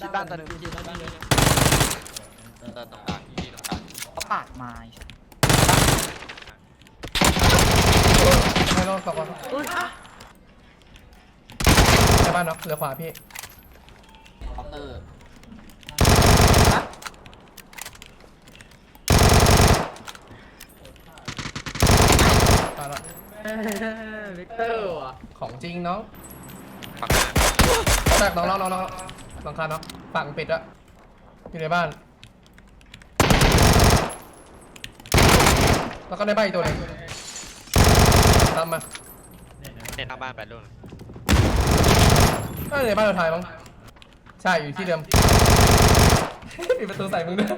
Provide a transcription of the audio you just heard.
ชิดบ้านตัวหนึงยืนแล้วยืนเลยเดินตรงกลางที่ตรงกลางเขาปาดไม้ไม่ต้องตกก่อนใช่บ้านเนาะเหลือขวาพี่เคาน์เตอร์ตายละเวกเตอร์ว่ะของจริงเน้องฝั่งหน้าแตกน้องน้องน้องน้อง น้องคาเนาะฝั่งปิดอะอยู่ในบ้าน แล้วก็ในบ้านอีกตัวหนึงตามมาเน็ตหน้าบ้านไปรุ่นน่าจะในบ้านเราถ่ายมั้งใช่อยู่ที่เดิม ปิดประตูใส่มึงด้วย